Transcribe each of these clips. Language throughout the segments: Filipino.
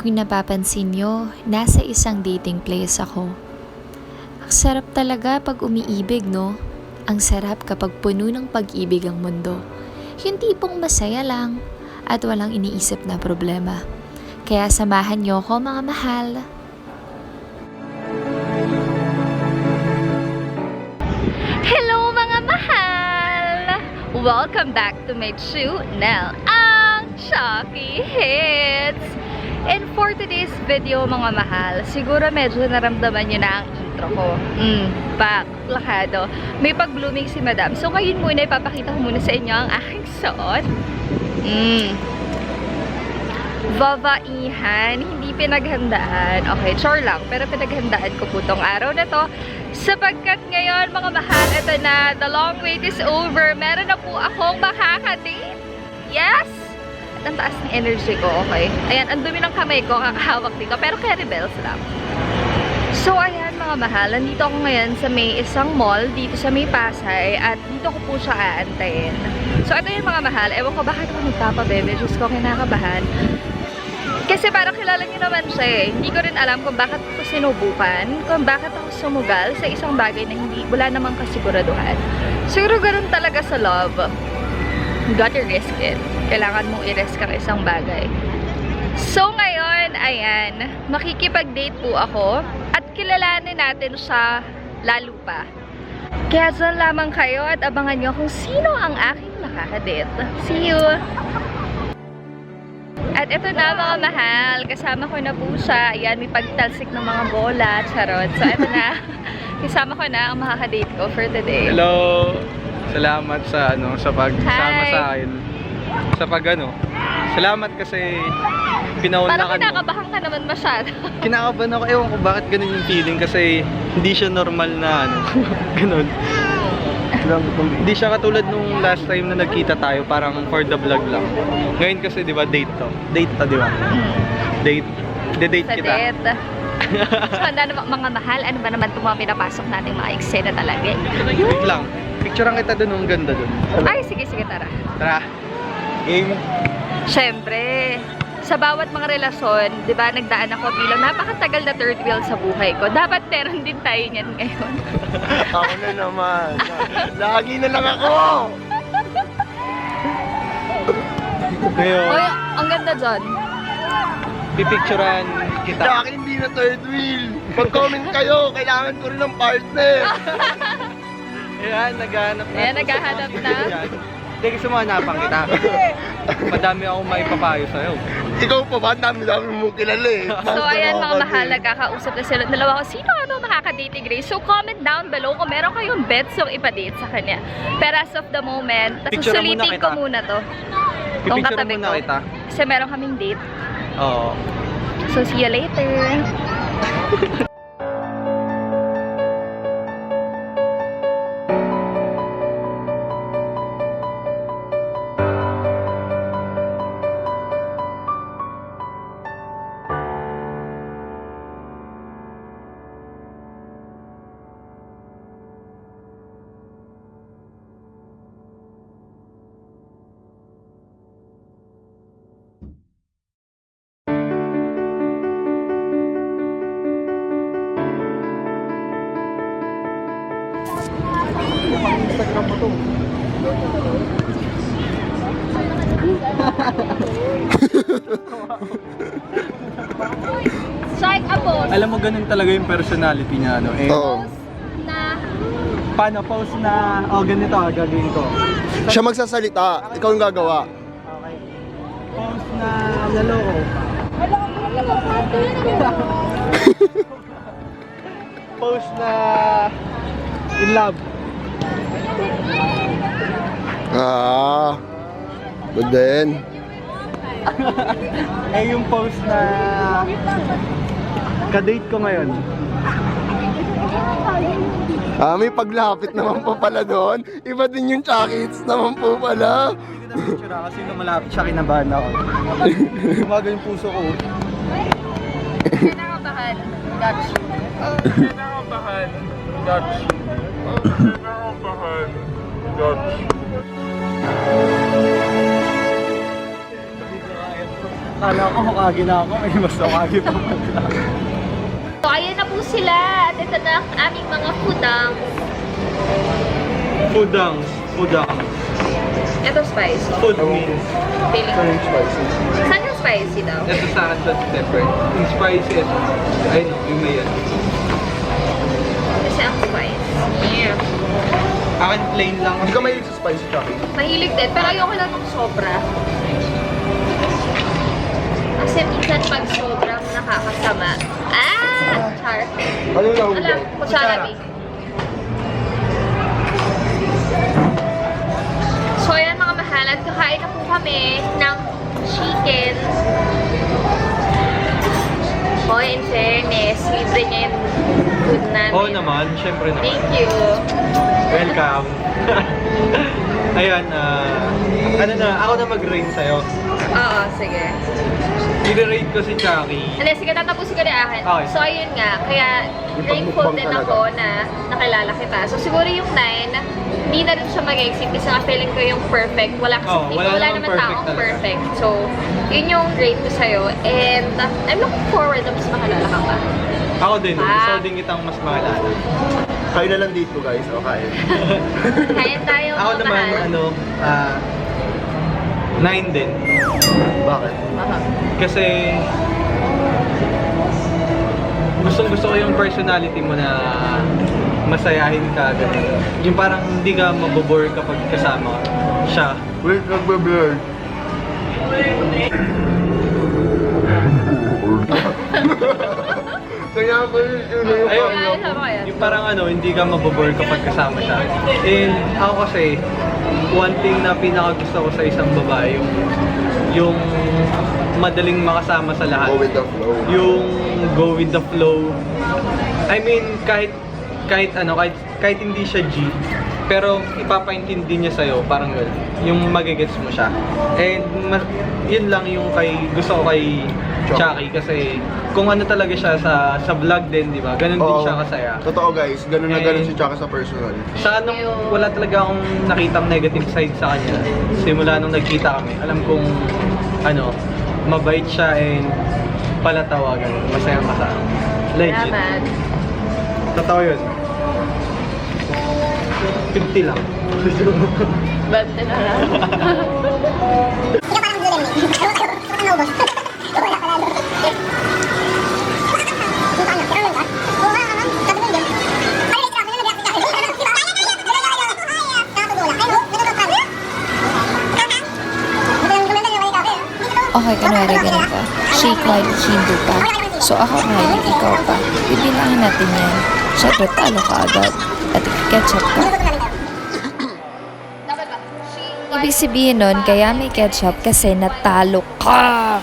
Kung napapansin nyo, nasa isang dating place ako. Ang sarap talaga pag umiibig, no? Ang sarap kapag puno ng pag-ibig ang mundo. Yung tipong masaya lang at walang iniisip na problema. Kaya samahan nyo ko mga mahal. Hello mga mahal! Welcome back to my channel, ang Chucky Hits! And for today's video mga mahal, siguro medyo naramdaman nyo na ang intro ko. Mm, pak, lakado. May pag-blooming si madam. So ngayon muna, ipapakita ko muna sa inyo ang aking suot. Mm, babaihan, hindi pinaghandaan. Okay, chore lang, pero pinaghandaan ko po tong araw na to. Sapagkat ngayon, mga mahal, ito na, the long wait is over. Meron na po akong makakadate. Yes! Ang taas ng energy ko, okay? Ayan, ang dumi ng kamay ko, kakahawak dito, pero carry bells lang. So, ayan mga mahal, nandito ako ngayon sa may isang mall dito sa may Pasay at dito ko po siya aantayin. So, ito yung mga mahal. Ewan ko bakit ako nagpapabebe. Diyos ko, kinakabahan. Kasi parang kilala niyo naman siya eh. Hindi ko rin alam kung bakit ko sinubukan, kung bakit ako sumugal sa isang bagay na hindi, wala namang kasiguraduhan. Siguro ganun talaga sa love. You gotta risk it. Kailangan mong i-risk ang isang bagay. So ngayon, ayan, makikipag-date po ako at kilalanin natin siya lalo pa. Kaya dyan lamang kayo at abangan nyo kung sino ang aking makakadate. See you! At ito na mga mahal, kasama ko na po siya. Ayan, may pagtalsik ng mga bola, charot. So ito na, kasama ko na ang makakadate ko for today. Hello! Salamat sa ano sa pagsama Hi. sa akin. Sa pag ano. Salamat kasi pinauna Parang ka mo. kinakabahan ka naman masyado. Kinakabahan ako. Ewan ko bakit ganun yung feeling kasi hindi siya normal na ano. ganun. Hindi siya katulad nung last time na nagkita tayo, parang for the vlog lang. Ngayon kasi 'di ba date to. Date to, 'di ba? Date. De-date sa kita. date. so, handa na ba- mga mahal, ano ba naman itong mga pinapasok nating mga eksena talaga? Wait lang. Picturean kita dun, ang ganda dun. Ay, sige, sige, tara. Tara. Game. Siyempre, sa bawat mga relasyon, di ba, nagdaan ako bilang napakatagal na third wheel sa buhay ko. Dapat meron din tayo niyan ngayon. Ako na naman. Lagi na lang ako. Ngayon, Hoy, ang ganda dyan. pipicturean kita. Sa akin hindi na third wheel. Mag-comment kayo, kailangan ko rin ng partner. Ayan, naghahanap na. Ayan, naghahanap na. Hindi, gusto mo hanapan kita. Madami akong may papayo sa'yo. Ikaw pa ba? Ang dami-dami mo kilala eh. So, ayan mga mahal, nagkakausap na sila. Dalawa ko, sino ano makakadate ni Grace? So, comment down below kung meron kayong bets yung ipadate sa kanya. Pero as of the moment, susulitin kita. ko muna to. Itong katabi ko. kita. Kasi meron kaming date. Oo. So, see you later. Strike a pose Alam mo, ganun talaga yung personality niya, ano? Eh, Oo. na paano pose na, oh, ganito, ah, gagawin ko. Siya magsasalita, ikaw yung gagawa. Okay. Pose na naloko. Pose na in love. Ah. Good din. Eh, yung pose na kadate ko ngayon. Ah, may paglapit naman po pala doon. Iba din yung chakits naman po pala. Hindi ko na picture kasi nung malapit siya kinabahan ako. Umaga yung puso ko. kinakabahan. Dutch. Kinakabahan. Dutch. Dutch. Akala ko Hokage na ako. Ay, mas Hokage pa pala. So, ayan na po sila. At ito na ang aming mga pudang. Fudangs. Fudangs. Ito spice. Food means. Feeling Ito yung spicy. Saan yung spicy daw? Ito sa akin that's different. Yung spicy ito. Ay no, yung may yan. Akin plain lang. Hindi ka mahilig sa spicy Chucky. Mahilig din, pero ayoko lang ng sobra. Kasi minsan pag sobrang nakakasama. Ah! Char. Ano yung nahuli? Alam, kutsara, B. So, ayan mga mahal, at kakain na po kami ng chicken. Oh, in fairness, libre niya yung food namin. Oo naman, syempre naman. Thank you. Welcome. Ayan, ah, ano na, ako na mag-rate sa'yo. Oo, sige. I-rate ko si Chucky. Hindi, sige, tatapusin ko na akin. Okay. So, ayun nga, kaya Yung grateful pagmukbang din talaga. ako na nakilala kita. So, siguro yung 9, hindi na rin siya mag-exit kasi nga feeling ko yung perfect. Wala kasi Oo, dito, wala wala, namang naman perfect taong talaga. perfect. So, yun yung grade ko sa'yo. And uh, I'm looking forward na mas makilala ka pa. Ako din, Ah. gusto din kitang mas makalala. Kain na lang dito guys. O, kain. Kain tayo, Ako naman, mahal. ano, ah, 9 din. Bakit? Kasi gusto gusto ko yung personality mo na masayahin ka ganun. Yung parang hindi ka mabobore kapag kasama siya. Wait, nagbe-blur. Kaya ko yun, yun na yung Ayun, sama kayo. yung parang ano, hindi ka mabobore kapag kasama siya. And ako kasi, one thing na pinaka gusto ko sa isang babae, yung, yung madaling makasama sa lahat. Go with the flow. yung go with the flow. I mean, kahit kahit ano, kahit, kahit hindi siya G, pero ipapaintindi niya sa'yo, parang gano'n. Yung magigets mo siya. And mas, yun lang yung kay, gusto ko kay Chucky kasi kung ano talaga siya sa sa vlog din, di ba? Ganun din Oo. siya kasaya. Totoo guys, ganun na ganun Eh, si Chaka sa personal. Sa anong wala talaga akong nakitang negative side sa kanya. Simula nung nagkita kami, alam kong ano, mabait siya and palatawa ganun. Masayang masaya. Legit. Salamat. Totoo yun. 50 lang. Bad na lang. Okay, kunwari ganito. Shake while hindu pa. So ako Kylie, ikaw pa. Bibilangin natin yan. Siyempre, talo ka agad. At ka. Dapat ba? She, Ibig sabihin nun, kaya may ketchup kasi natalo ka.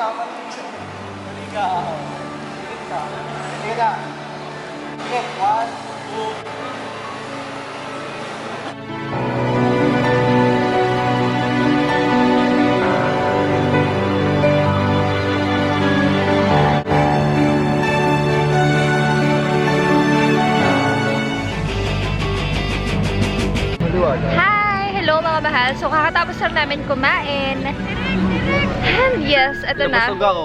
Mali ka, mali siya. Mali ka ako. Hi! Hello mga mahal. So kakatapos lang namin kumain. And yes, eto na. Busog ako.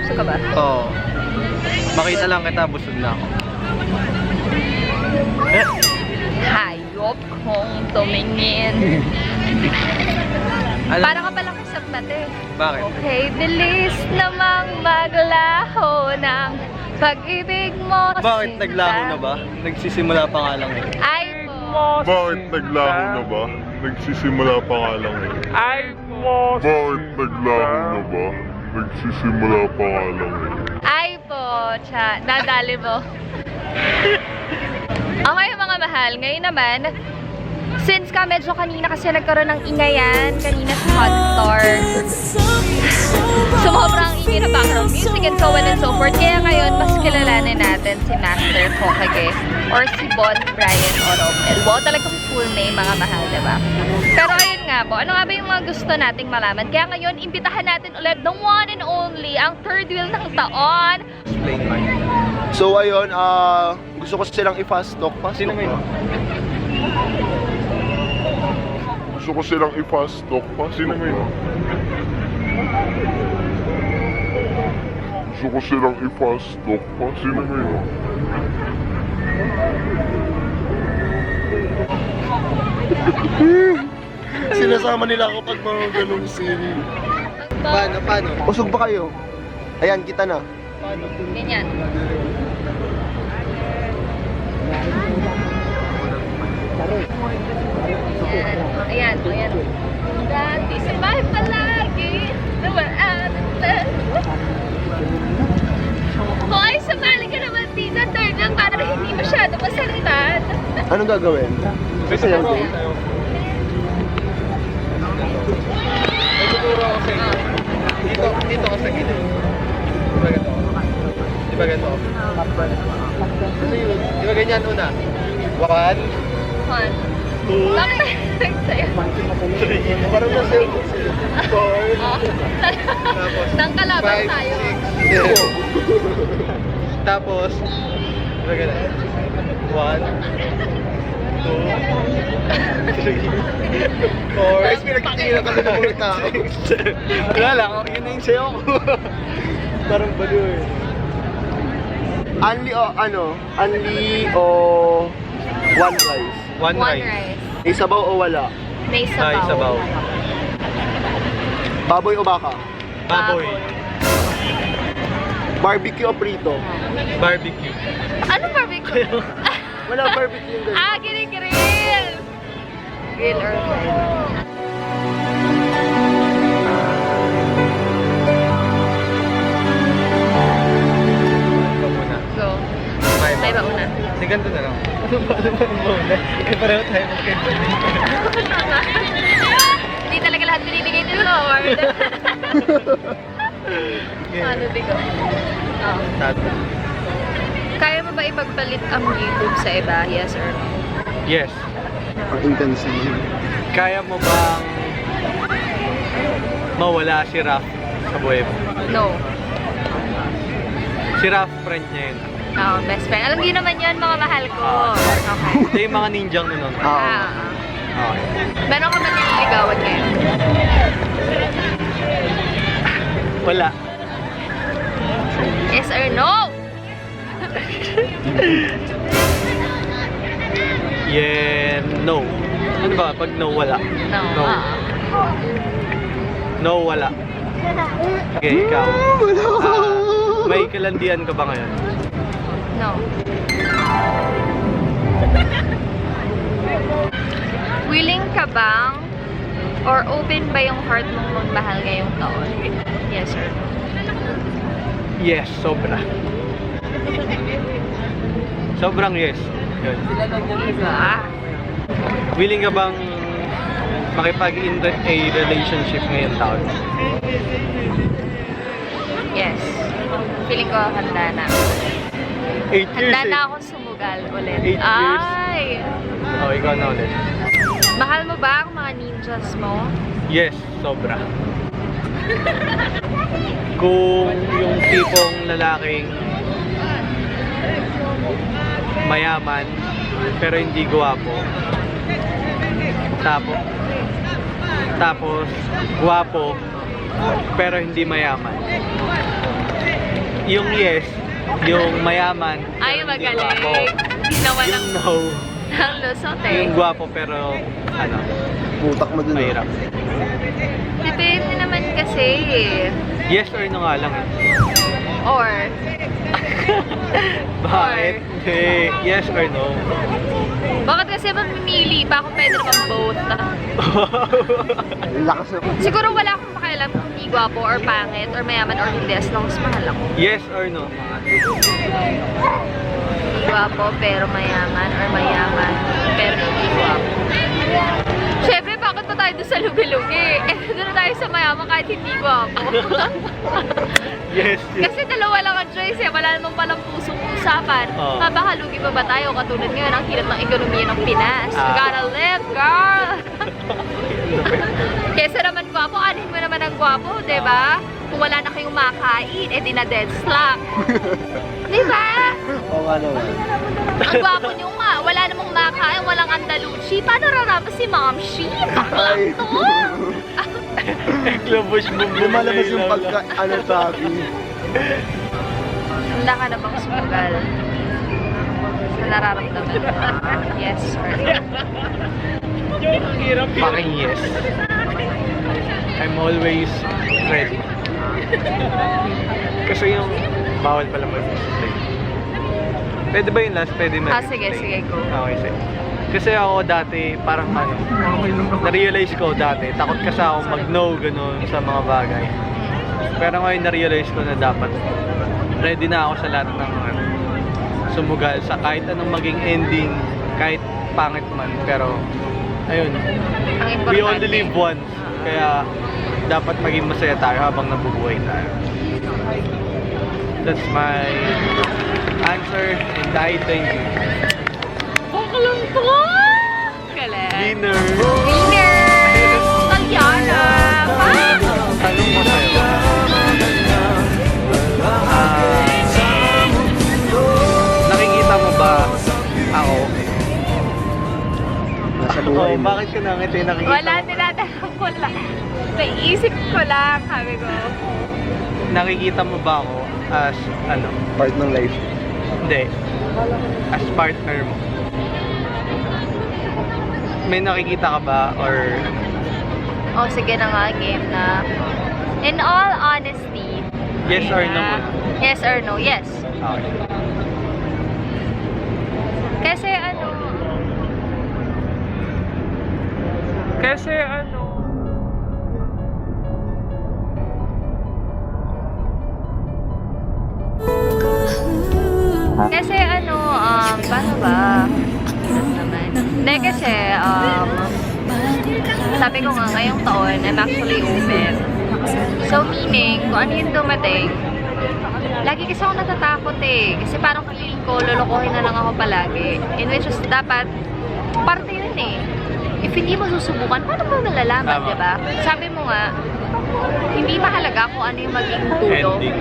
Gusto ka ba? Oo. Makita lang kita, busog na ako. Hayop kong tumingin. Alam, Para ka palang isang mate. Bakit? Okay, bilis namang maglaho ng pag-ibig mo. Bakit naglaho na ba? Nagsisimula pa nga lang eh. Ay po. Bakit naglaho na ba? Nagsisimula pa nga lang eh. Ay po. Bakit naglaho na ba? Nagsisimula pa nga lang eh. Ay po. Cha, nadali mo. okay mga mahal, ngayon naman, since ka medyo kanina kasi nagkaroon ng ingayan, kanina sa hot store, Sobrang ingay na background music and so on and so forth. Kaya ngayon, mas kilalanin natin si Master Kokage or si Bon Brian Oromel. Wow, talagang full name mga mahal, di ba? Pero ayun nga po, ano nga ba yung mga gusto nating malaman? Kaya ngayon, imbitahan natin ulit the one and only, ang third wheel ng taon. Explain man. So ayun, ah gusto ko silang i-fast talk. Fast Sino talk? Gusto ko silang i-fast talk pa. Sino may Gusto ko silang i-fast talk pa. Sino may Sinasama nila ako pag mga ganong scene. Paano, paano? Usog ba kayo? Ayan, kita na. Ganyan. Ayan, ayan, ayan. Dati sa bahay palagi, nawaan Hoy, sumali ka naman dito, third lang para hindi masyado masalitan. Anong gagawin? Gusto niyo tuturo ako sa inyo. Dito, dito ka sa gilid. Di ba ganito? Di ba ganito? Kasi yun, di ba ganyan una? One, One. two, Bakit nagsayo? three, parang nasa four, Oh. tapos Nang kalaban five, tayo. six, seven. Tapos, di ba ganun? One, three, four, Guys, pinagtitingnan kami ng mga tao. Wala lang, yun na yung sayo ko. Parang baliw eh. Only o ano? Only o one rice? One, One rice. rice. May sabaw o wala? May sabaw. Ay, sabaw. Baboy o baka? Baboy. Barbecue o prito? Barbecue. Ano barbecue? Wala barbecue yung ganun. ah, grill! Grill or grill. Go. May May bauna. Hindi, ganito na lang. Ano ba? Ano ba? Ano ba? Eh, pareho tayo magkaibigan. Hindi talaga lahat binibigay ni Lord. ano, bigo? Oh. Tato. Kaya mo ba ipagpalit ang YouTube sa iba? Yes or no? Yes. Intensive. Kaya mo bang mawala si Raf sa buhay mo? No. Si Raf, friend niya yun. Oh, best friend. Alam niyo naman yan, mga mahal ko. Okay. Ito yung mga ninjang nun. Oo. Ah, ah. Okay. Meron ka ba nililigawan ngayon? Wala. Yes or no? Yeah, no. Ano ba? Pag no, wala. No. No. Ah. No, wala. Okay, ikaw. Ah, may kalandian ka ba ngayon? No. Willing ka bang or open ba yung heart mong magmahal ngayong taon? Yes or no? Yes, sobra. Sobrang yes. Yun. Willing ka bang makipag-in a relationship ngayong taon? Yes. feeling ko handa na. 8 years Handa eh. na akong sumugal ulit. Eight years. Ay! Oh, ikaw na ulit. Mahal mo ba ang mga ninjas mo? Yes, sobra. Kung yung tipong lalaking mayaman pero hindi gwapo. Tapos tapos gwapo pero hindi mayaman. Yung yes, yung mayaman Ay, magaling. walang Yung no, lusot yung gwapo pero ano, Putak mo dun. ah. mahirap. Depende naman kasi. Yes or no nga lang eh. Or, Bakit? Hindi. Yes or no? bakit kasi mamimili pa kung pwede naman both? Lakas na. Siguro wala akong pakialam kung hindi gwapo or pangit or mayaman or hindi as long as mahal ako. yes or no? Hindi gwapo pero mayaman or mayaman pero hindi gwapo. Siyempre, bakit pa tayo doon sa lugi-lugi? Mayaman kahit hindi gwapo. Yes, yes. Kasi dalawa lang ang choice eh. Wala naman palang pusong usapan. Oo. Mapakalugi pa ba tayo? Katulad ngayon, ang hirap ng ekonomiya ng Pinas. Ah. gotta live, girl! Kesa naman gwapo, anin mo naman ang gwapo, di ba? Kung wala na kayong makain, eh di na dead slack. di ba? Oo nga naman. Ang gwapo nyo nga, wala namang makain, walang Andalucci. Paano rarapas si Ma'am Shi? Bakla to! Eklobush mo Lumalabas yung pagka, ano sabi. Handa ka na bang sumugal? Sa nararamdaman mo? Yes or no? Fucking yes. I'm always ready. Kasi yung bawal pala mag-stay. Pwede ba yung last? Pwede mag Ah, sige, sige, go. Okay, sige. Kasi ako dati, parang ano, na-realize ko dati, takot kasi ako mag-no, ganun, sa mga bagay. Pero ngayon na-realize ko na dapat ready na ako sa lahat ng ano, sumugal sa kahit anong maging ending, kahit pangit man. Pero, ayun, we only live once. Kaya, dapat maging masaya tayo habang nabubuhay tayo. That's my answer and I thank you. Baklang to! Galing. Dinner! Winner! Talyana! Ah! Tanong ko sa'yo. Ah, nakikita mo ba ako? Nasa buhay Oh, mo. bakit ka nangiti? Nakikita Wala, mo? tinatanong ko lang. Naisip ko lang, sabi ko. Nakikita mo ba ako as, ano, Part ng life. hindi, as partner mo? May nakikita ka ba or Oh, sige na nga, game na. In all honesty, yes or no muna? Yes or no? Yes. Okay. Kasi ano... Kasi ano... Kasi ano, um, paano ba? Hindi kasi, um, sabi ko nga, ngayong taon, I'm actually open. So meaning, kung ano yung dumating, lagi kasi ako natatakot eh. Kasi parang feeling ko, lolokohin na lang ako palagi. In which is, dapat, parte yun eh. If hindi mo susubukan, paano mo malalaman, Tama. di ba? Sabi mo nga, hindi mahalaga kung ano yung maging dulo. Ending.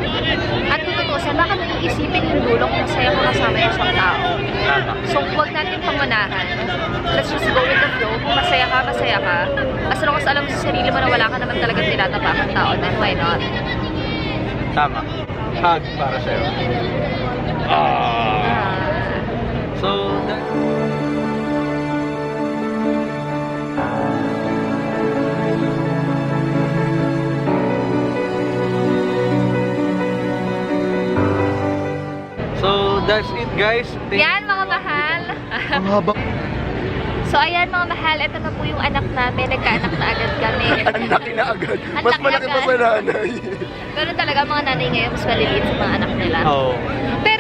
At kung tutusin, baka nang iisipin yung dulo kung masaya mo kasama yung isang tao. So, huwag natin pangunahan. Let's just go with the flow. Kung masaya ka, masaya ka. As long as alam mo sa sarili mo na wala ka naman talaga tinatapakang tao, then why not? Tama. Hug para sa'yo. Ah. So, that's it guys. Thank Yan, mga mahal. Ang haba. so, ayan, mga mahal. Ito na po yung anak namin. Nagkaanak na agad kami. Ang laki na agad. Ang Mas laki malaki pa agad. sa nanay. Ganun talaga mga nanay ngayon, mas maliliit sa mga anak nila. Oh. Pero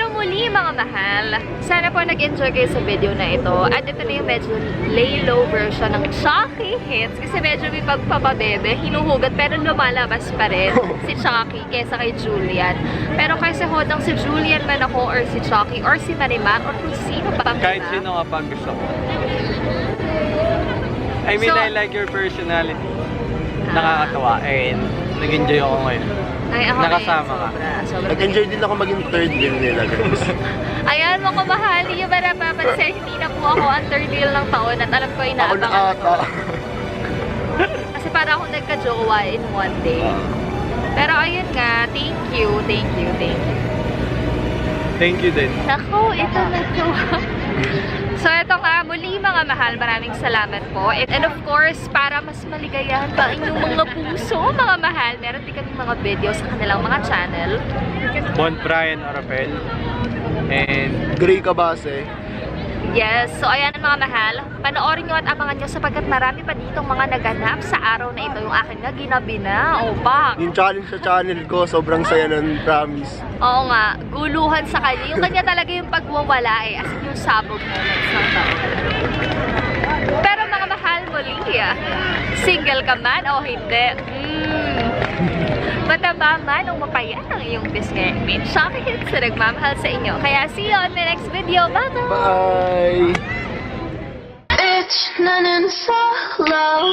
muli, mga mahal, sana po nag-enjoy kayo sa video na ito. At ito na yung medyo lay-low version ng Chucky Hits. Kasi medyo may pagpapabebe, hinuhugot, pero lumalabas pa rin si Chucky kesa kay Julian. Pero kasi hodang si Julian man ako, or si Chucky, or si Marimar, or kung sino pa. Kahit diba? sino nga pa ang gusto ko. I mean, So- I like your personality. Nakakatawa. And nag-enjoy ako ngayon. Ay, ako Nakasama ka. sobra. Nag-enjoy din ako maging third wheel nila, guys. Ayan, mga mahal, yung ba napapansin, hindi na po ako ang third wheel ng taon at alam ko ako inaabangan na ko. ata. Kasi para ako nagka-jowa in one day. Pero ayun nga, thank you, thank you, thank you. Thank you din. Naku, ito na to. so ito nga, muli mga mahal, maraming salamat po. And, and of course, para mas maligayahan pa inyong mga puso, mga mahal, meron din kami mga video sa kanilang mga channel. Bon Brian Orapel. And Gray Kabase. Yes, so ayan mga mahal, panoorin nyo at abangan nyo sapagkat marami pa ditong mga naganap sa araw na ito. Yung akin nga, ginabi na, opa. Yung challenge sa channel ko, sobrang saya nun, promise. Oo nga, guluhan sa kanya. Yung kanya talaga yung pagwawala eh, as in yung sabog taon. Pero mga mahal muli, ah, single ka man o hindi, mm, Mataba man o mapayat ang iyong biscuit. Main shopping sa nagmamahal sa inyo. Kaya see you on the next video. Bye-bye! Bye! It's nanin solo.